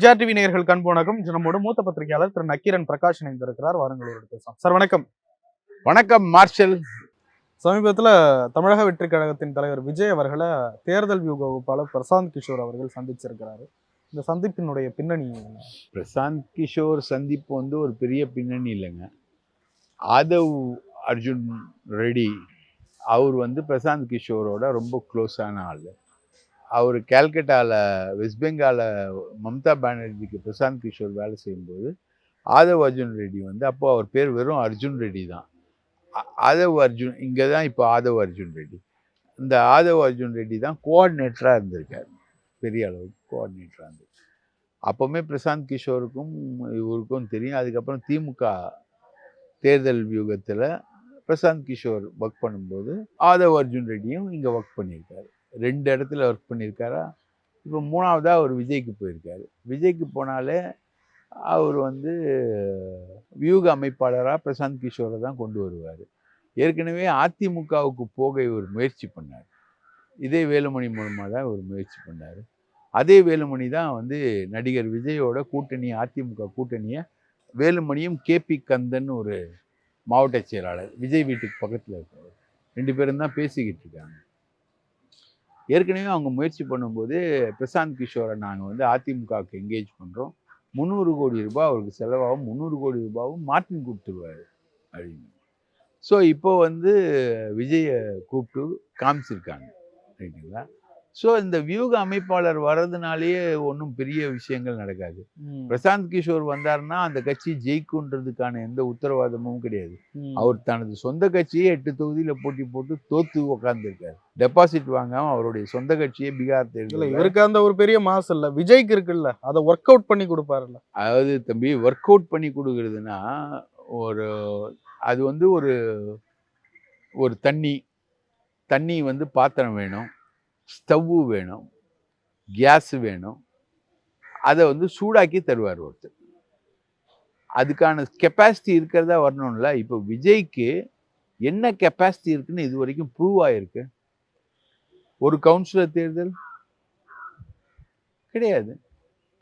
ஜிப்ஜா TV நேயர்கள் கண் இன்று நம்மோடு மூத்த பத்திரிகையாளர் திரு நக்கீரன் பிரகாஷ் இணைந்திருக்கிறார். வாருங்கள் ஒரு பேசலாம். சார் வணக்கம். வணக்கம் மார்ஷல். சமீபத்தில் தமிழக வெற்றி கழகத்தின் தலைவர் விஜய் அவர்களை தேர்தல் வியூக வகுப்பாளர் பிரசாந்த் கிஷோர் அவர்கள் சந்திச்சிருக்கிறாரு. இந்த சந்திப்பினுடைய பின்னணி? பிரசாந்த் கிஷோர் சந்திப்பு வந்து ஒரு பெரிய பின்னணி இல்லைங்க. ஆதவ் அர்ஜுன் ரெட்டி அவர் வந்து பிரசாந்த் கிஷோரோட ரொம்ப க்ளோஸான ஆள். அவர் கேல்கட்டாவில் வெஸ்ட் பெங்காலில் மம்தா பானர்ஜிக்கு பிரசாந்த் கிஷோர் வேலை செய்யும்போது ஆதவ் அர்ஜுன் ரெட்டி வந்து அப்போ அவர் பேர் வெறும் அர்ஜுன் ரெட்டி தான். ஆதவ் அர்ஜுன் இங்கே தான் இப்போ ஆதவ் அர்ஜுன் ரெட்டி. இந்த ஆதவ் அர்ஜுன் ரெட்டி தான் கோஆர்டினேட்டராக இருந்திருக்கார். பெரிய அளவுக்கு கோஆர்டினேட்டராக இருந்து அப்போவுமே பிரசாந்த் கிஷோருக்கும் இவருக்கும் தெரியும். அதுக்கப்புறம் திமுக தேர்தல் வியூகத்தில் பிரசாந்த் கிஷோர் ஒர்க் பண்ணும்போது ஆதவ் அர்ஜுன் ரெட்டியும் இங்கே ஒர்க் பண்ணியிருக்காரு. ரெண்டு இடத்துல ஒர்க் பண்ணியிருக்காரா? இப்போ மூணாவதாக அவர் விஜய்க்கு போயிருக்காரு. விஜய்க்கு போனாலே அவர் வந்து வியூக அமைப்பாளராக பிரசாந்த் கிஷோரை தான் கொண்டு வருவார். ஏற்கனவே அதிமுகவுக்கு போக இவர் முயற்சி பண்ணார். இதே வேலுமணி மூலமாக தான் இவர் முயற்சி பண்ணார். அதே வேலுமணி தான் வந்து நடிகர் விஜயோட கூட்டணி அதிமுக கூட்டணியை வேலுமணியும் கேபி கந்தன் ஒரு மாவட்ட செயலாளர் விஜய் வீட்டுக்கு பக்கத்தில் இருக்கார். ரெண்டு பேரும் தான் பேசிக்கிட்டு இருக்காங்க. ஏற்கனவே அவங்க முயற்சி பண்ணும்போது பிரசாந்த் கிஷோரை நாங்கள் வந்து அதிமுகவுக்கு என்கேஜ் பண்ணுறோம் முந்நூறு கோடி ரூபாய் அவருக்கு செலவாகும். முந்நூறு கோடி ரூபாவும் மார்ட்டின் கொடுத்துருவாரு அப்படின்னு. ஸோ இப்போ வந்து விஜயை கூப்பிட்டு காமிச்சிருக்காங்க. ரைட்டுங்களா? ஸோ இந்த வியூக அமைப்பாளர் வர்றதுனாலேயே ஒன்றும் பெரிய விஷயங்கள் நடக்காது. பிரசாந்த் கிஷோர் வந்தாருன்னா அந்த கட்சி ஜெயிக்குன்றதுக்கான எந்த உத்தரவாதமும் கிடையாது. அவர் தனது சொந்த கட்சியே எட்டு தொகுதியில போட்டி போட்டு தோத்து உக்காந்துருக்காரு. டெபாசிட் வாங்காம அவருடைய சொந்த கட்சியே பீகார் தேர்தல் இவருக்கு அந்த ஒரு பெரிய மாசு இல்ல. விஜய்க்கு இருக்குல்ல அதை ஒர்க் அவுட் பண்ணி கொடுப்பாருல்ல. அதாவது தம்பி ஒர்க் அவுட் பண்ணி கொடுக்கறதுனா ஒரு அது வந்து ஒரு ஒரு தண்ணி தண்ணி வந்து பாத்திரம் வேணும். ஸ்டவ்வு வேணும் கேஸு வேணும். அதை வந்து சூடாக்கி தருவார் ஒருத்தர். அதுக்கான கெப்பாசிட்டி இருக்கிறதா வரணும்ல. இப்போ விஜய்க்கு என்ன கெப்பாசிட்டி இருக்குன்னு இது வரைக்கும் ப்ரூவ் ஆகிருக்கு ஒரு கவுன்சிலர் தேர்தல்? கிடையாது.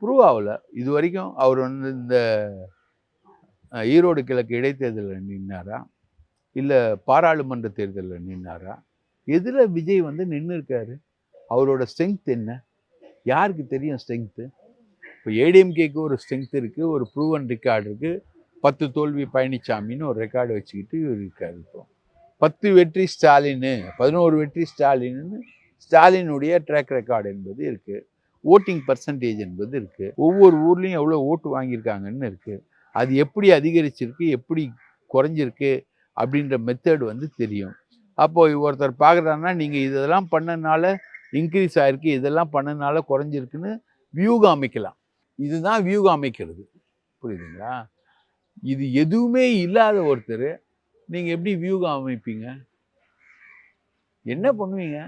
ப்ரூவ் ஆகல. இது வரைக்கும் அவர் வந்து இந்த ஈரோடு கிழக்கு இடைத்தேர்தலில் நின்னாரா? இல்லை பாராளுமன்ற தேர்தலில் நின்னாரா? எதில் விஜய் வந்து நின்று இருக்காரு அவரோட ஸ்ட்ரென்த் என்ன? யாருக்கு தெரியும் ஸ்ட்ரென்த்து இப்போ ஏடிஎம்கேக்கு ஒரு ஸ்ட்ரென்த் இருக்குது ஒரு ப்ரூவன் ரெக்கார்டு இருக்குது பத்து தோல்வி பழனிசாமின்னு ஒரு ரெக்கார்டு வச்சுக்கிட்டு இவர் இப்போ. பத்து வெற்றி ஸ்டாலின்னு பதினோரு வெற்றி ஸ்டாலின்னு ஸ்டாலினுடைய ட்ராக் ரெக்கார்டு என்பது இருக்குது ஓட்டிங் பர்சன்டேஜ் என்பது இருக்குது ஒவ்வொரு ஊர்லேயும் எவ்வளோ ஓட்டு வாங்கியிருக்காங்கன்னு இருக்குது அது எப்படி அதிகரிச்சிருக்கு எப்படி குறைஞ்சிருக்கு அப்படின்ற மெத்தட் வந்து தெரியும். அப்போது ஒருத்தர் பார்க்குறாருன்னா நீங்கள் இதெல்லாம் பண்ணனால இன்க்ரீஸ் ஆயிருக்கு. இதெல்லாம் பண்ணனால குறைஞ்சிருக்குன்னு வியூகம் அமைக்கலாம் இதுதான் வியூகம் அமைக்கிறது புரியுதுங்களா? இது எதுவுமே இல்லாத ஒருத்தர் நீங்கள் எப்படி வியூகம் அமைப்பீங்க என்ன பண்ணுவீங்க.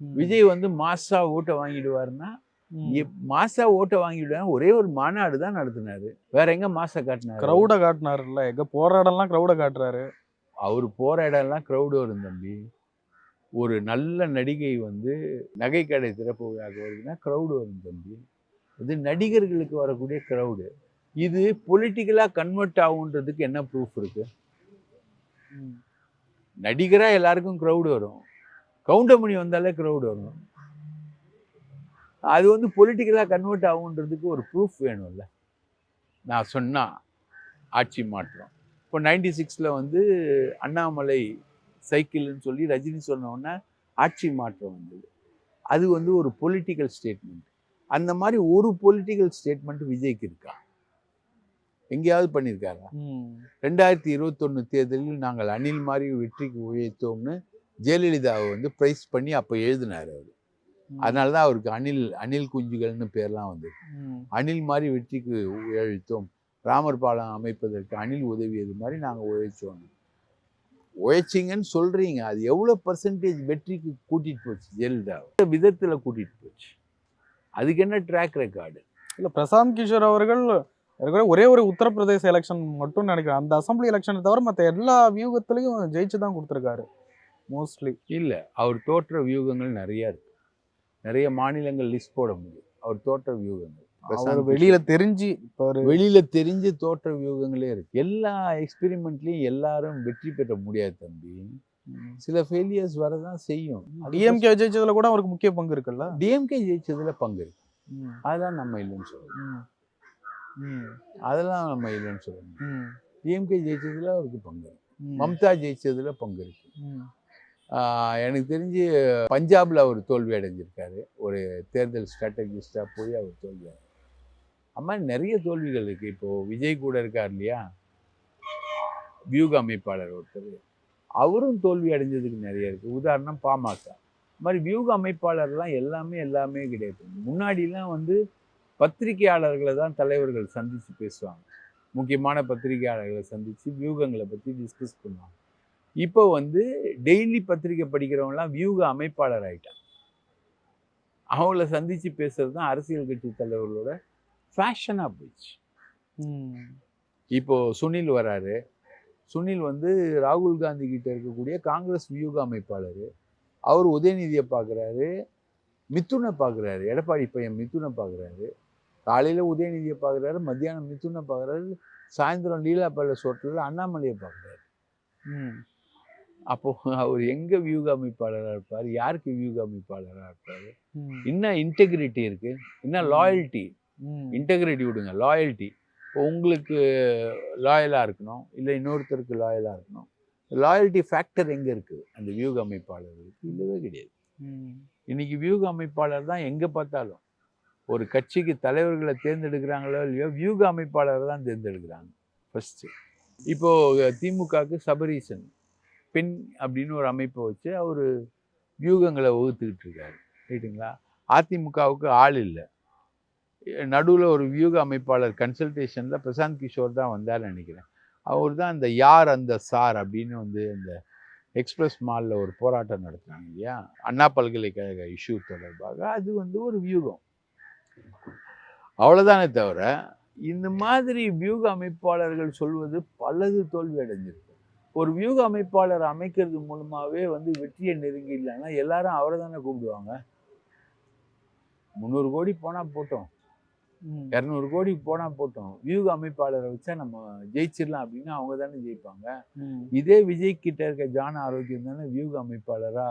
விஜய் வந்து மாசா ஓட்டை வாங்கிடுவாருன்னா மாசா ஓட்டை வாங்கிடுவாங்க ஒரே ஒரு மாநாடு தான் நடத்தினாரு. வேற எங்க மாசா காட்டினாரு? கிரௌட காட்டினாருல்ல. எங்க போற இடம்லாம் கிரௌட காட்டுறாரு. அவர் போற இடம்லாம் க்ரௌடு வரும் தம்பி. ஒரு நல்ல நடிகை வந்து நகைக்கடை திறப்பு விழாக்கு வருதுன்னா க்ரௌடு வரும் தம்பி. இது நடிகர்களுக்கு வரக்கூடிய க்ரௌடு இது பொலிட்டிக்கலாக கன்வெர்ட் ஆகுன்றதுக்கு என்ன ப்ரூஃப் இருக்கு? ம். நடிகரா எல்லாருக்கும் க்ரௌடு வரும். கவுண்டமணி வந்தாலே க்ரௌடு வரும். அது வந்து பொலிட்டிக்கலாக கன்வெர்ட் ஆகுன்றதுக்கு ஒரு ப்ரூஃப் வேணும்ல. நான் சொன்னா ஆட்சி மாற்றம். இப்போ நைன்டி சிக்ஸில் வந்து அண்ணாமலை சைக்கிள்னு சொல்லி ரஜினி சொன்ன உடனே ஆட்சி மாற்றம் வந்தது. அது வந்து ஒரு பொலிட்டிக்கல் ஸ்டேட்மெண்ட் அந்த மாதிரி ஒரு பொலிட்டிக்கல் ஸ்டேட்மெண்ட் விஜய்க்கு இருக்கா? எங்கேயாவது பண்ணியிருக்காரா. ரெண்டாயிரத்தி இருபத்தொன்று தேர்தலில் நாங்கள் அணில் மாதிரி வெற்றிக்கு உழைத்தோம்னு ஜெயலலிதாவை வந்து ப்ரைஸ் பண்ணி அப்போ எழுதினார் அவர். அதனால தான் அவருக்கு அணில் அணில் குஞ்சுகள்னு பேர்லாம் வந்தது ம். அணில் மாதிரி வெற்றிக்கு உழைத்தோம். ராமர் பாலம் அமைப்பதற்கு அணில் உதவியது மாதிரி நாங்கள் உழைச்சோம். உழைச்சிங்கன்னு சொல்றீங்க. அது எவ்வளோ பர்சன்டேஜ் வெற்றிக்கு கூட்டிட்டு போச்சு ஜெயலலிதாவை எந்த விதத்தில் கூட்டிட்டு போச்சு? அதுக்கு என்ன ட்ராக் ரெக்கார்டு இல்ல பிரசாந்த் கிஷோர் அவர்கள் இருக்கிற ஒரே ஒரு உத்தரப்பிரதேச எலெக்ஷன் மட்டும் நினைக்கிறேன். அந்த அசம்பிளி எலெக்ஷனை தவிர மற்ற எல்லா வியூகத்திலையும் ஜெயிச்சு தான் கொடுத்துருக்காரு மோஸ்ட்லி இல்லை அவர் தோற்ற வியூகங்கள் நிறைய இருக்கு. நிறைய மாநிலங்கள் லிஸ்ட் போட முடியும். அவர் தோற்ற வியூகங்கள். அவர் வெளியில தெரிஞ்சு இப்ப வெளியில தெரிஞ்சு தோற்ற வியூகங்களே இருக்கு. எல்லா எக்ஸ்பெரிமெண்ட்லயும் எல்லாரும் வெற்றி பெற முடியாது தம்பி. சில ஃபெயிலியர்ஸ் வரதான் செய்யும். டிஎம்கே ஜெயிச்சதுல கூட அவருக்கு முக்கிய பங்கு இருக்குல்ல? டிஎம்கே ஜெயிச்சதுல பங்கு இருக்கு. அதெல்லாம் நம்ம இல்லைன்னு சொல்லணும் அதெல்லாம் நம்ம இல்லைன்னு சொல்லணும் டிஎம்கே ஜெயிச்சதுல அவருக்கு பங்கு இருக்கு. மம்தா ஜெயிச்சதுல பங்கு இருக்கு. எனக்கு தெரிஞ்சு பஞ்சாப்ல அவர் தோல்வி அடைஞ்சிருக்காரு. ஒரு தேர்தல் ஸ்ட்ராட்டஜிஸ்டா போய் அவர் தோல்வி அது மாதிரி நிறைய தோல்விகள் இருக்குது இப்போது விஜய் கூட இருக்கார் இல்லையா? வியூக அமைப்பாளர் ஒருத்தர். அவரும் தோல்வி அடைஞ்சதுக்கு நிறைய இருக்குது உதாரணம் பாமக. இது மாதிரி வியூக அமைப்பாளர்லாம் எல்லாமே எல்லாமே கிடையாது. முன்னாடிலாம் வந்து பத்திரிகையாளர்களை தான் தலைவர்கள் சந்தித்து பேசுவாங்க. முக்கியமான பத்திரிகையாளர்களை சந்தித்து வியூகங்களை பற்றி டிஸ்கஸ் பண்ணுவாங்க. இப்போ வந்து டெய்லி பத்திரிக்கை படிக்கிறவங்களாம் வியூக அமைப்பாளர் ஆகிட்டான் அவங்கள சந்தித்து பேசுறது தான் அரசியல் கட்சி தலைவர்களோட ஃபேஷனாக போயிடுச்சு. ம், இப்போ சுனில் வராரு. சுனில் வந்து ராகுல் காந்தி கிட்ட இருக்கக்கூடிய காங்கிரஸ் வியூக அமைப்பாளர். அவர் உதயநிதியை பார்க்குறாரு மிதுனை பார்க்குறாரு எடப்பாடி பையன் மிதுனை பார்க்குறாரு காலையில் உதயநிதியை பார்க்குறாரு மத்தியானம் மிதுனை பார்க்குறாரு சாயந்தரம் லீலா பேலஸ் ஹோட்டலில் அண்ணாமலையை பார்க்குறாரு ம், அப்போ அவர் எங்க வியூக அமைப்பாளராக இருப்பார்? யாருக்கு வியூக அமைப்பாளராக இருப்பார்? இன்னும் இன்டெகிரிட்டி இருக்கு? இன்னும் லாயல்ட்டி இன்டெகிரிட்டி விடுங்க லாயல்ட்டி இப்போ உங்களுக்கு லாயலாக இருக்கணும் இல்லை இன்னொருத்தருக்கு லாயலாக இருக்கணும். லாயல்ட்டி ஃபேக்டர் எங்கே இருக்குது? அந்த வியூக அமைப்பாளர்களுக்கு இல்லவே கிடையாது. இன்னைக்கு வியூக அமைப்பாளர் தான் எங்கே பார்த்தாலும் ஒரு கட்சிக்கு தலைவர்களை தேர்ந்தெடுக்கிறாங்களோ இல்லையோ வியூக அமைப்பாளரை தான் தேர்ந்தெடுக்கிறாங்க ஃபஸ்ட்டு இப்போ திமுகவுக்கு சபரீசன் பெண் அப்படின்னு ஒரு அமைப்பை வச்சு அவர் வியூகங்களை வகுத்துக்கிட்டு இருக்காரு ரைட்டுங்களா அதிமுகவுக்கு ஆள் இல்லை. நடுவில் ஒரு வியூக அமைப்பாளர் கன்சல்டேஷனில் பிரசாந்த் கிஷோர் தான் வந்தார் நினைக்கிறேன். அவர் தான் அந்த யார் அந்த சார் அப்படின்னு வந்து அந்த எக்ஸ்பிரஸ் மாலில் ஒரு போராட்டம் நடத்துனாங்க இல்லையா? அண்ணா பல்கலைக்கழக இஷ்யூ தொடர்பாக அது வந்து ஒரு வியூகம். அவ்வளோதானே தவிர இந்த மாதிரி வியூக அமைப்பாளர்கள் சொல்வது பலது தோல்வி அடைஞ்சிருக்கு ஒரு வியூக அமைப்பாளர் அமைக்கிறது மூலமாகவே வந்து வெற்றியை நெருங்கி இல்லைன்னா எல்லாரும் அவரை தானே கூப்பிடுவாங்க? முந்நூறு கோடி போனால் போட்டோம். இரநூறு கோடி போனால் போட்டோம். வியூக அமைப்பாளரை வச்சா நம்ம ஜெயிச்சிடலாம் அப்படின்னு அவங்க தானே ஜெயிப்பாங்க. இதே விஜய் கிட்ட இருக்க ஜான ஆரோக்கியம் தானே வியூக அமைப்பாளரா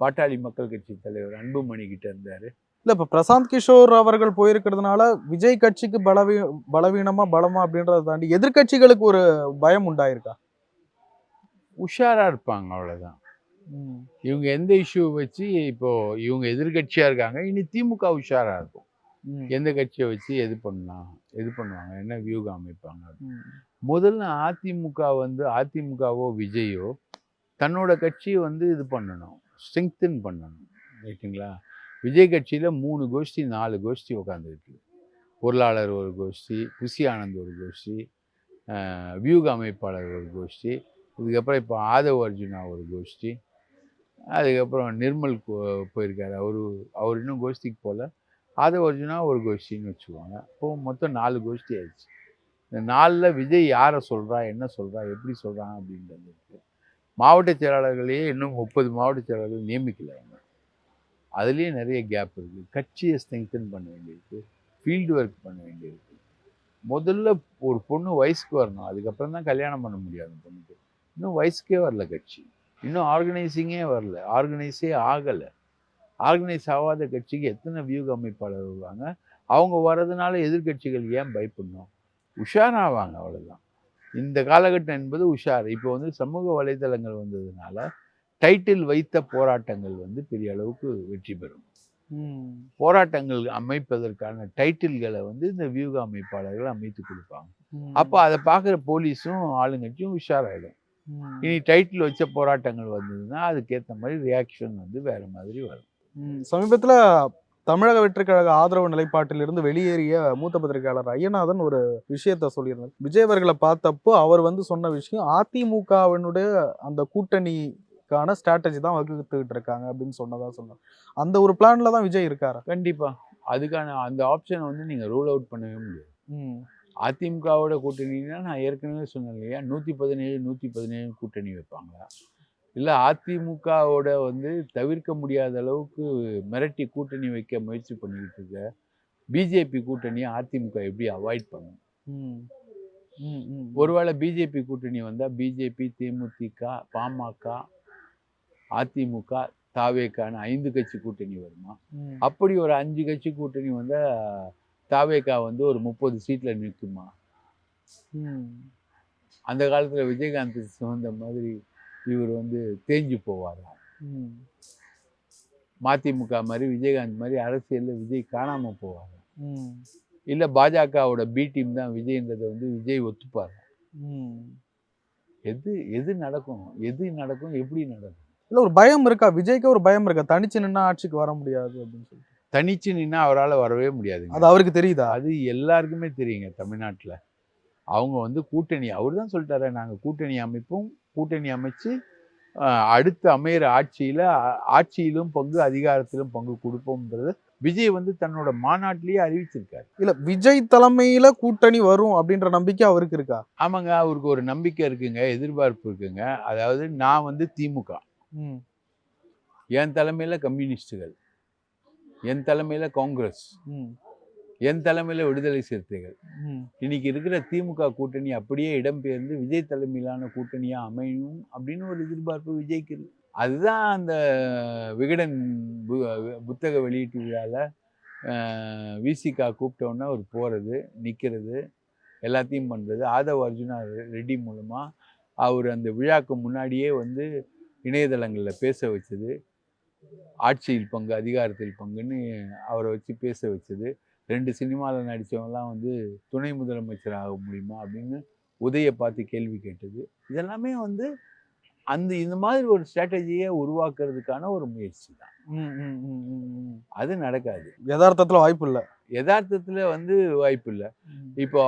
பாட்டாளி மக்கள் கட்சி தலைவர் அன்புமணி கிட்ட இருந்தாரு. இல்ல இப்ப பிரசாந்த் கிஷோர் அவர்கள் போயிருக்கிறதுனால விஜய் கட்சிக்கு பலவீ பலவீனமா பலமா அப்படின்றத தாண்டி எதிர்க்கட்சிகளுக்கு ஒரு பயம் உண்டாயிருக்கா? உஷாரா இருப்பாங்க அவ்வளவுதான். இவங்க எந்த இஷ்யூ வச்சு இப்போ இவங்க எதிர்கட்சியா இருக்காங்க இனி திமுக உஷாரா இருக்கும். எந்த கட்சியை வச்சு எது பண்ணலாம்? எது பண்ணுவாங்க? என்ன வியூகம் அமைப்பாங்க முதல்ல அதிமுக வந்து அதிமுகவோ விஜயோ தன்னோட கட்சியை வந்து இது பண்ணணும். ஸ்ட்ரெங்தன் பண்ணணும். ரைட்டுங்களா? விஜய் கட்சியில் மூணு கோஷ்டி நாலு கோஷ்டி உட்காந்துருக்கு பொருளாளர் ஒரு கோஷ்டி புசி ஆனந்த் ஒரு கோஷ்டி வியூக அமைப்பாளர் ஒரு கோஷ்டி இதுக்கப்புறம் இப்போ ஆதவ் அர்ஜுனா ஒரு கோஷ்டி அதுக்கப்புறம் நிர்மல் கோ- போயிருக்காரு. அவரு அவர் இன்னும் கோஷ்டிக்கு போகல அது ஒரிஜினலாக ஒரு கோஷ்டின்னு வச்சுக்கோங்க. இப்போ மொத்தம் நாலு கோஷ்டி ஆயிடுச்சு. இந்த நாளில் விஜய் யாரை சொல்கிறா என்ன சொல்கிறா எப்படி சொல்கிறாங்க அப்படின்றது இருக்குது மாவட்ட செயலாளர்களையே இன்னும் முப்பது மாவட்ட செயலாளர்கள் நியமிக்கலை அதுலேயும் நிறைய கேப் இருக்குது கட்சியை ஸ்ட்ரெங்தன் பண்ண வேண்டியிருக்கு. ஃபீல்டு ஒர்க் பண்ண வேண்டியிருக்கு. முதல்ல ஒரு பொண்ணு வயசுக்கு வரணும். அதுக்கப்புறம் தான் கல்யாணம் பண்ண முடியாது பொண்ணுக்கு. இன்னும் வயசுக்கே வரல கட்சி. இன்னும் ஆர்கனைசிங்கே வரல. ஆர்கனைஸே ஆகலை. ஆர்கனைஸ் ஆகாத கட்சிக்கு எத்தனை வியூக அமைப்பாளர் வருவாங்க? அவங்க வர்றதுனால எதிர்க்கட்சிகள் ஏன் பயப்படணும்? உஷாராவாங்க அவ்வளவுதான். இந்த காலகட்டம் என்பது உஷார். இப்போ வந்து சமூக வலைதளங்கள் வந்ததுனால டைட்டில் வைத்த போராட்டங்கள் வந்து பெரிய அளவுக்கு வெற்றி பெறும். போராட்டங்கள் அமைப்பதற்கான டைட்டில்களை வந்து இந்த வியூக அமைப்பாளர்கள் அமைத்து கொடுப்பாங்க. அப்போ அதை பார்க்குற போலீஸும் ஆளுங்கட்சியும் உஷாராயிடும். இனி டைட்டில் வச்ச போராட்டங்கள் வந்ததுன்னா அதுக்கேற்ற மாதிரி ரியாக்ஷன் வந்து வேற மாதிரி வரும். சமீபத்துல தமிழக வெற்றிக் கழக ஆதரவு நிலைப்பாட்டிலிருந்து வெளியேறிய மூத்த பத்திரிகையாளர் ஐயநாதன் ஒரு விஷயத்த சொல்லியிருந்தார். விஜய் அவர்களை பார்த்தப்போ அவர் வந்து சொன்ன விஷயம் அதிமுகவினுடைய அந்த கூட்டணிக்கான ஸ்ட்ராட்டஜி தான் வகுத்துக்கிட்டு இருக்காங்க அப்படின்னு சொன்னதா சொன்னார். அந்த ஒரு பிளான்ல தான் விஜய் இருக்காரா? கண்டிப்பா. அதுக்கான அந்த ஆப்ஷனை வந்து நீங்க ரூல் அவுட் பண்ணவே முடியாது. அதிமுகவோட கூட்டணினா நான் ஏற்கனவே சொன்னேன் இல்லையா? நூற்றி பதினேழு நூற்றி பதினேழு கூட்டணி வைப்பாங்களா? இல்லை அதிமுகவோட வந்து தவிர்க்க முடியாத அளவுக்கு மிரட்டி கூட்டணி வைக்க முயற்சி பண்ணிக்கிட்டு இருக்க பிஜேபி கூட்டணியை அதிமுக எப்படி அவாய்ட் பண்ணும். ஒருவேளை பிஜேபி கூட்டணி வந்தால் பிஜேபி தேமுதிக பாமக அதிமுக தாவேக்கான ஐந்து கட்சி கூட்டணி வருமா. அப்படி ஒரு அஞ்சு கட்சி கூட்டணி வந்தால் தாவேக்கா வந்து ஒரு முப்பது சீட்டில் நிற்குமா. அந்த காலத்தில் விஜயகாந்த் சுமந்த மாதிரி இவர் வந்து தேஞ்சு போவாரா. மதிமுக மாதிரி விஜயகாந்த் மாதிரி அரசியலில் விஜய் காணாமல் போவாரா. இல்லை பாஜகவோட பி டீம் தான் விஜய்ன்றதை வந்து விஜய் ஒத்துப்பார். எது எது நடக்கும்? எது நடக்கும்? எப்படி நடக்கும்? இல்ல ஒரு பயம் இருக்கா? விஜய்க்கு ஒரு பயம் இருக்கா? தனிச்சு நின்னா ஆட்சிக்கு வர முடியாது அப்படின்னு சொல்லிட்டு. தனிச்சு நின்னா அவரால் வரவே முடியாதுங்க. அது அவருக்கு தெரியுதா? அது எல்லாருக்குமே தெரியுங்க தமிழ்நாட்டில். அவங்க வந்து கூட்டணி அவர் தான் சொல்லிட்டாரு நாங்கள் கூட்டணி அமைப்போம் கூட்டணி அமைச்சு அடுத்து அமையிற ஆட்சியில் ஆட்சியிலும் பங்கு அதிகாரத்திலும் பங்கு கொடுப்போம்ன்றது விஜய் வந்து தன்னோட மாநாட்டிலேயே அறிவிச்சிருக்காரு. இல்ல விஜய் தலைமையில கூட்டணி வரும் அப்படின்ற நம்பிக்கை அவருக்கு இருக்கா? ஆமாங்க அவருக்கு ஒரு நம்பிக்கை இருக்குங்க எதிர்பார்ப்பு இருக்குங்க. அதாவது நான் வந்து திமுக. ம். என் தலைமையில் கம்யூனிஸ்டுகள். என் தலைமையில் காங்கிரஸ். என் தலைமையில் விடுதலை சிறுத்தைகள். இன்னைக்கு இருக்கிற திமுக கூட்டணி அப்படியே இடம்பெயர்ந்து விஜய் தலைமையிலான கூட்டணியா அமையும் அப்படின்னு ஒரு எதிர்பார்ப்பு விஜய்க்கு அதுதான் அந்த விகடன் புத்தக வெளியீட்டு விழாவில் விசிகா கூப்பிட்டோன்னே அவர் போகிறது நிற்கிறது எல்லாத்தையும் பண்ணுறது ஆதவ் அர்ஜுனா ரெட்டி மூலமாக அவர் அந்த விழாக்கு முன்னாடியே வந்து இணையதளங்களில் பேச வச்சது. ஆட்சியில் பங்கு அதிகாரத்தில் பங்குன்னு அவரை வச்சு பேச வச்சது. ரெண்டு சினிமாவில் நடித்தவங்கலாம் வந்து துணை முதலமைச்சர் ஆக முடியுமா அப்படின்னு உதயை பார்த்து கேள்வி கேட்டது. இதெல்லாமே வந்து அந்த இந்த மாதிரி ஒரு ஸ்ட்ராட்டஜியை உருவாக்குறதுக்கான ஒரு முயற்சி தான். அது நடக்காது. யதார்த்தத்துல வாய்ப்பு இல்ல. யதார்த்தத்தில் வந்து வாய்ப்பு இல்லை. இப்போ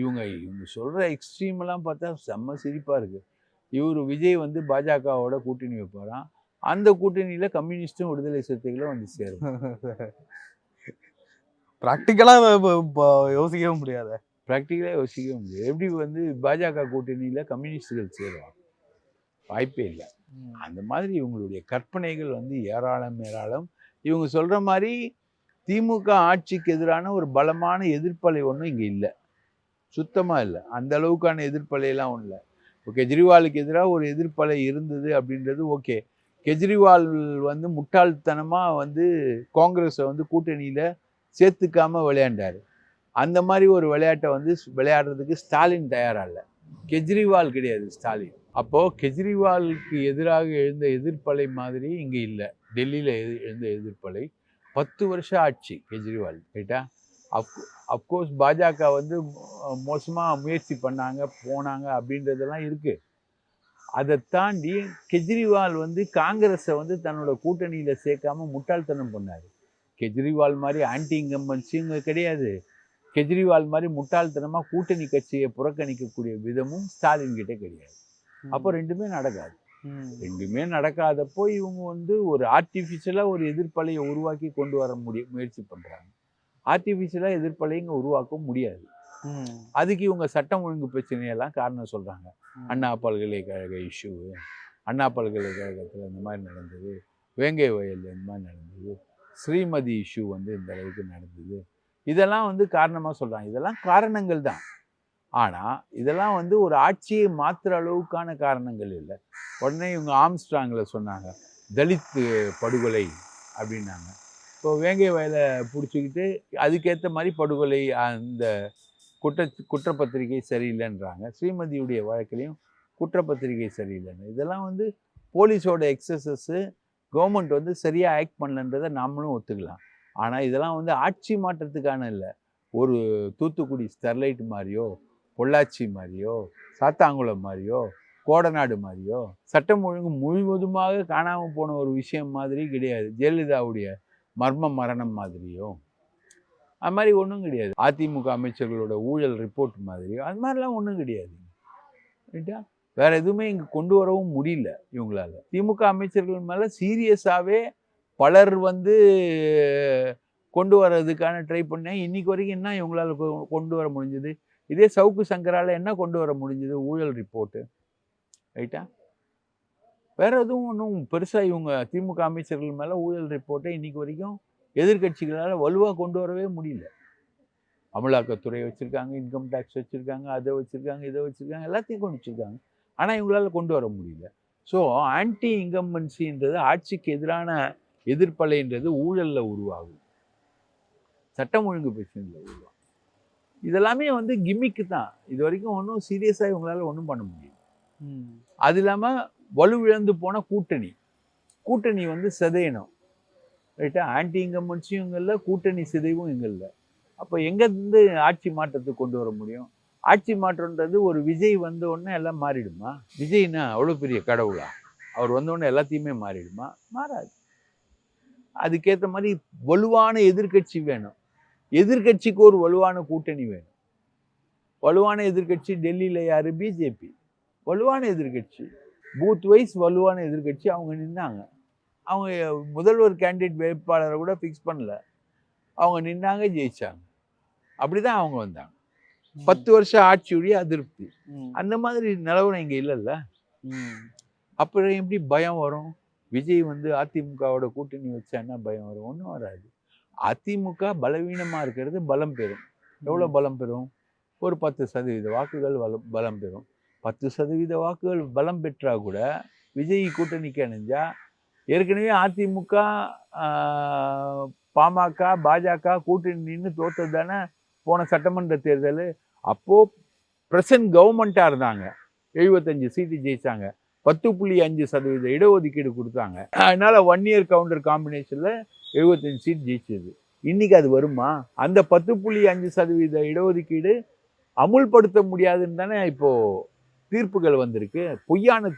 இவங்க இவங்க சொல்கிற எக்ஸ்ட்ரீமெல்லாம் பார்த்தா செம்ம சிரிப்பாக இருக்குது இவர் விஜய் வந்து பாஜகவோட கூட்டணி வைப்பாராம். அந்த கூட்டணியில் கம்யூனிஸ்ட்டும் விடுதலை சிறுத்தைகளும் வந்து சேரும் பிராக்டிக்கலா யோசிக்கவே முடியாது. ப்ராக்டிக்கலாக யோசிக்கவே முடியாது. எப்படி வந்து பாஜக கூட்டணியில் கம்யூனிஸ்டுகள் சேருவாங்க? வாய்ப்பே இல்லை. அந்த மாதிரி இவங்களுடைய கற்பனைகள் வந்து ஏராளம் ஏராளம். இவங்க சொல்கிற மாதிரி திமுக ஆட்சிக்கு எதிரான ஒரு பலமான எதிர்ப்பலை ஒன்றும் இங்கே இல்லை. சுத்தமாக இல்லை. அந்த அளவுக்கான எதிர்ப்பலையெல்லாம் ஒன்றும் இல்லை. இப்போ கெஜ்ரிவாலுக்கு எதிராக ஒரு எதிர்ப்பலை இருந்தது அப்படின்றது ஓகே. கெஜ்ரிவால் வந்து முட்டாள்தனமாக வந்து காங்கிரஸை வந்து கூட்டணியில் சேர்த்துக்காமல் விளையாண்டார். அந்த மாதிரி ஒரு விளையாட்டை வந்து விளையாடுறதுக்கு ஸ்டாலின் தயாராக இல்லை கெஜ்ரிவால் கிடையாது ஸ்டாலின். அப்போது கெஜ்ரிவாலுக்கு எதிராக எழுந்த எதிர்ப்பலை மாதிரி இங்கே இல்லை. டெல்லியில் எழுந்த எதிர்ப்பலை. பத்து வருஷம் ஆட்சி கெஜ்ரிவால் ரைட்டா? அப் அப்கோர்ஸ் பாஜக வந்து மோசமாக முயற்சி பண்ணாங்க போனாங்க அப்படின்றதெல்லாம் இருக்குது அதை தாண்டி கெஜ்ரிவால் வந்து காங்கிரஸை வந்து தன்னோட கூட்டணியில் சேர்க்காம முட்டாள்தனம் பண்ணார். கெஜ்ரிவால் மாதிரி ஆன்டி இங்கம்பன்சி இங்கே கிடையாது. கெஜ்ரிவால் மாதிரி முட்டாள்தனமாக கூட்டணி கட்சியை புறக்கணிக்கக்கூடிய விதமும் ஸ்டாலின் கிட்ட கிடையாது. அப்போ ரெண்டுமே நடக்காது. ரெண்டுமே நடக்காதப்போ இவங்க வந்து ஒரு ஆர்டிஃபிஷியலாக ஒரு எதிர்ப்பலையை உருவாக்கி கொண்டு வர முடிய முயற்சி பண்ணுறாங்க ஆர்டிஃபிஷியலாக எதிர்ப்பலையை இங்கே உருவாக்க முடியாது. அதுக்கு இவங்க சட்டம் ஒழுங்கு பிரச்சனையெல்லாம் காரணம் சொல்கிறாங்க அண்ணா பல்கலைக்கழக இஷ்யூ அண்ணா பல்கலைக்கழகத்தில் இந்த மாதிரி நடந்தது வேங்கை வயலில் இந்த மாதிரி நடந்தது ஸ்ரீமதி இஷ்யூ வந்து இந்த அளவுக்கு நடந்தது. இதெல்லாம் வந்து காரணமாக சொல்கிறாங்க இதெல்லாம் காரணங்கள் தான். ஆனால் இதெல்லாம் வந்து ஒரு ஆட்சியை மாற்றுற அளவுக்கான காரணங்கள் இல்லை. உடனே இவங்க ஆம்ஸ்ட்ராங்கில் சொன்னாங்க தலித் படுகொலை அப்படின்னாங்க. இப்போ வேங்கை வயலை பிடிச்சிக்கிட்டு அதுக்கேற்ற மாதிரி படுகொலை அந்த குற்ற குற்றப்பத்திரிகை சரியில்லைன்றாங்க. ஸ்ரீமதியுடைய வழக்கிலையும் குற்றப்பத்திரிகை சரியில்லைன்னு. இதெல்லாம் வந்து போலீஸோட எக்ஸசஸ்ஸு கவர்மெண்ட் வந்து சரியாக ஆக்ட் பண்ணலன்றதை நாமளும் ஒத்துக்கலாம். ஆனால் இதெல்லாம் வந்து ஆட்சி மாற்றத்துக்கான இல்லை. ஒரு தூத்துக்குடி ஸ்டெர்லைட் மாதிரியோ பொள்ளாச்சி மாதிரியோ சாத்தாங்குளம் மாதிரியோ கோடநாடு மாதிரியோ சட்டம் ஒழுங்கு முழுவதுமாக காணாமல் போன ஒரு விஷயம் மாதிரி கிடையாது. ஜெயலலிதாவுடைய மர்ம மரணம் மாதிரியோ அது மாதிரி ஒன்றும் கிடையாது. அதிமுக அமைச்சர்களோட ஊழல் ரிப்போர்ட் மாதிரியோ அது மாதிரிலாம் ஒன்றும் கிடையாது. ரைட்டா வேற எதுவுமே இங்கே கொண்டு வரவும் முடியல இவங்களால. திமுக அமைச்சர்கள் மேலே சீரியஸாகவே பலர் வந்து கொண்டு வர்றதுக்கான ட்ரை பண்ணேன். இன்னைக்கு வரைக்கும் என்ன இவங்களால கொ- கொண்டு வர முடிஞ்சது? இதே சவுக்கு சங்கரால என்ன கொண்டு வர முடிஞ்சது? ஊழல் ரிப்போர்ட்டு ரைட்டா வேற எதுவும் ஒன்றும் பெருசாக இவங்க திமுக அமைச்சர்கள் மேலே ஊழல் ரிப்போர்ட்டை இன்னைக்கு வரைக்கும் எதிர்க்கட்சிகளால் வலுவாக கொண்டு வரவே முடியல. அமலாக்கத்துறை வச்சுருக்காங்க இன்கம் டேக்ஸ் வச்சுருக்காங்க அதை வச்சுருக்காங்க இதை வச்சுருக்காங்க எல்லாத்தையும் கொண்டு வச்சுருக்காங்க. ஆனால் இவங்களால கொண்டு வர முடியல. ஸோ ஆன்டி இன்கம்பன்சின்றது ஆட்சிக்கு எதிரான எதிர்ப்பலைன்றது ஊழலில் உருவாகும் சட்டம் ஒழுங்கு பிரச்சனையில் உருவாகும் இதெல்லாமே வந்து கிம்மிக்கு தான். இது வரைக்கும் ஒன்றும் சீரியஸாக இவங்களால ஒன்றும் பண்ண முடியல. ம். அது இல்லாமல் வலுவிழந்து போன கூட்டணி. கூட்டணி வந்து சிதையணும். ரைட்டா ஆன்டி இன்கம்பன்சியும் இங்கே இல்லை கூட்டணி சிதைவும் இங்கே இல்லை. அப்போ எங்கேருந்து ஆட்சி மாற்றத்தை கொண்டு வர முடியும்? ஆட்சி மாற்றம்ன்றது ஒரு விஜய் வந்த உடனே எல்லாம் மாறிடுமா? விஜய்னா அவ்வளோ பெரிய கடவுளா? அவர் வந்த உடனே எல்லாத்தையுமே மாறிடுமா? மாறாது. அதுக்கேற்ற மாதிரி வலுவான எதிர்க்கட்சி வேணும். எதிர்க்கட்சிக்கு ஒரு வலுவான கூட்டணி வேணும். வலுவான எதிர்க்கட்சி டெல்லியில் யார்? பிஜேபி. வலுவான எதிர்க்கட்சி. பூத் வைஸ் வலுவான எதிர்க்கட்சி. அவங்க நின்னாங்க. அவங்க முதல்வர் கேண்டிடேட் வேட்பாளரை கூட ஃபிக்ஸ் பண்ணல. அவங்க நின்னாங்க ஜெயிச்சாங்க. அப்படிதான் அவங்க வந்தாங்க. பத்து வருஷம் ஆட்சியுடைய அதிருப்தி. அந்த மாதிரி நிலவரம் இங்கே இல்லைல்ல. அப்புறம் எப்படி பயம் வரும்? விஜய் வந்து அதிமுகவோட கூட்டணி வச்சான்னா பயம் வரும். ஒன்றும் வராது. அதிமுக பலவீனமாக இருக்கிறது பலம் பெறும். எவ்வளோ பலம் பெறும்? ஒரு பத்து சதவீத வாக்குகள் பலம் பலம் பெறும். பத்து சதவீத வாக்குகள் பலம் பெற்றா கூட விஜய் கூட்டணிக்கு அணிஞ்சா ஏற்கனவே அதிமுக பாமக பாஜக கூட்டணி நின்று தோத்தது தானே போன சட்டமன்ற தேர்தல் அப்போது ப்ரெசன்ட் கவர்மெண்ட்டாக இருந்தாங்க. எழுபத்தஞ்சு சீட்டு ஜெயித்தாங்க பத்து புள்ளி அஞ்சு சதவீத இடஒதுக்கீடு கொடுத்தாங்க. அதனால் ஒன் இயர் கவுண்டர் காம்பினேஷனில் எழுபத்தஞ்சு சீட் ஜெயிச்சது. இன்றைக்கி அது வருமா? அந்த பத்து புள்ளி அஞ்சு சதவீத இடஒதுக்கீடு அமுல்படுத்த முடியாதுன்னு தானே இப்போது தீர்ப்புகள் வந்திருக்கு. பொய்யான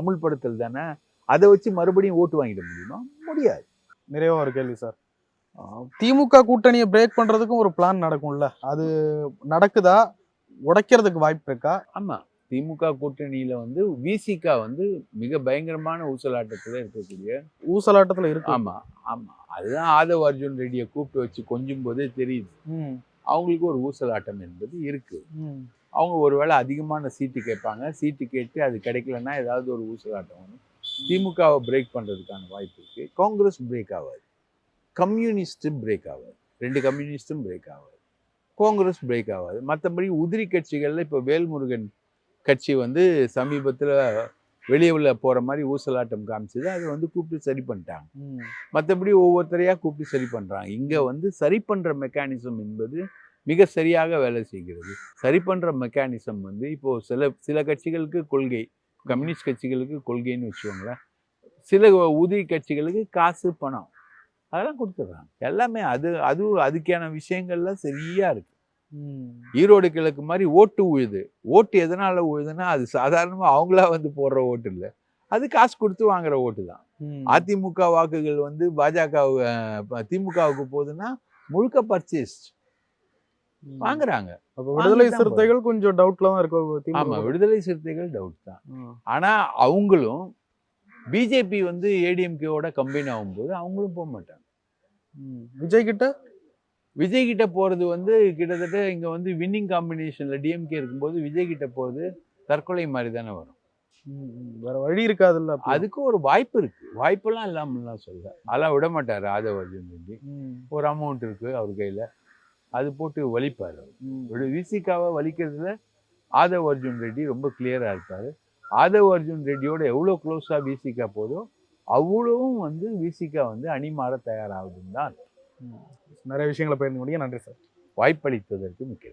அமுல்படுத்தல் தானே? அதை வச்சு மறுபடியும் ஓட்டு வாங்கிட முடியுமா? முடியாது. நிறைவாக ஒரு கேள்வி சார். திமுக கூட்டணியை பிரேக் பண்றதுக்கும் ஒரு பிளான் நடக்கும்ல. அது நடக்குதா? உடைக்கிறதுக்கு வாய்ப்பு இருக்கா? ஆமாம் திமுக கூட்டணியில் வந்து விசிகா வந்து மிக பயங்கரமான ஊசலாட்டத்தில் இருக்கக்கூடிய ஊசலாட்டத்துல இருக்கு. ஆமாம் ஆமாம் அதுதான் ஆதவ் அர்ஜுன் ரெட்டியை கூப்பிட்டு வச்சு கொஞ்சும் போதே தெரியுது. ம். அவங்களுக்கு ஒரு ஊசலாட்டம் என்பது இருக்கு. அவங்க ஒருவேளை அதிகமான சீட்டு கேட்பாங்க. சீட்டு கேட்டு அது கிடைக்கலன்னா ஏதாவது ஒரு ஊசலாட்டம் வரும். திமுகவை பிரேக் பண்ணுறதுக்கான வாய்ப்பு இருக்கு. காங்கிரஸ் பிரேக் ஆகாது. கம்யூனிஸ்ட் பிரேக் ஆகாது ரெண்டு கம்யூனிஸ்டும் பிரேக் ஆகாது காங்கிரஸ் பிரேக் ஆகாது மற்றபடி உதிரி கட்சிகளில் இப்போ வேல்முருகன் கட்சி வந்து சமீபத்தில் வெளியே உள்ள போகிற மாதிரி ஊசலாட்டம் காமிச்சது. அதை வந்து கூப்பிட்டு சரி பண்ணிட்டாங்க. மற்றபடி ஒவ்வொருத்தரையாக கூப்பிட்டு சரி பண்ணுறாங்க இங்கே வந்து சரி பண்ணுற மெக்கானிசம் என்பது மிக சரியாக வேலை செய்கிறது. சரி பண்ணுற மெக்கானிசம் வந்து இப்போது சில சில கட்சிகளுக்கு கொள்கை கம்யூனிஸ்ட் கட்சிகளுக்கு கொள்கைன்னு வச்சுக்கோங்களேன். சில உதிரி கட்சிகளுக்கு காசு பணம். அதெல்லாம் கொடுத்துட்றாங்க. எல்லாமே அது அது அதுக்கான விஷயங்கள்லாம் சரியாக இருக்கு. ம். ஈரோடு கிழக்கு மாதிரி ஓட்டு உழுது. ஓட்டு எதனால் உழுதுன்னா அது சாதாரணமாக அவங்களா வந்து போடுற ஓட்டு இல்லை. அது காசு கொடுத்து வாங்குற ஓட்டு தான். அதிமுக வாக்குகள் வந்து பாஜக திமுகவுக்கு போகுதுன்னா முழுக்க பர்ச்சேஸ். வாங்குறாங்க. அப்ப விடுதலை சிறுத்தைகள் கொஞ்சம் டவுட்ல தான் இருக்கு திமுக. ஆமா விடுதலை சிறுத்தைகள் டவுட் தான். ஆனா அவங்களும் பிஜேபி வந்து ஏடிஎம்கேவோட கம்பைன் ஆகும்போது அவங்களும் போக மாட்டாங்க. ம். விஜய் கிட்ட? விஜய் கிட்ட போறது வந்து கிட்டத்தட்ட இங்க வந்து வின்னிங் காம்பினேஷன்ல டிஎம்கே இருக்கும்போது விஜய் கிட்ட போறது தற்கொலை மாதிரி தானே வரும். வேற வழி இருக்காதுல்ல. அதுக்கு ஒரு வாய்ப்பு இருக்கு. வாய்ப்பெல்லாம் இல்லாமலாம் சொல்ல. அதெல்லாம் விட மாட்டாரு ஆதவ அர்ஜுன் ரெட்டி. ஒரு அமௌண்ட் இருக்கு அவர் கையில. அது போட்டு வலிப்பார் விசிகாவை வலிக்கிறதுல ஆதவ் அர்ஜுன் ரெட்டி ரொம்ப கிளியரா இருப்பாரு. ஆதவ் அர்ஜுன் ரெட்டியோட எவ்வளோ க்ளோஸாக விசிகா போதோ அவ்வளவும் வந்து விசிகா வந்து அணிமாற தயாராகுதுன்னு தான். நிறைய விஷயங்களை பகிர்ந்து முடியும் நன்றி சார். வாய்ப்பளித்ததற்கு மிக்க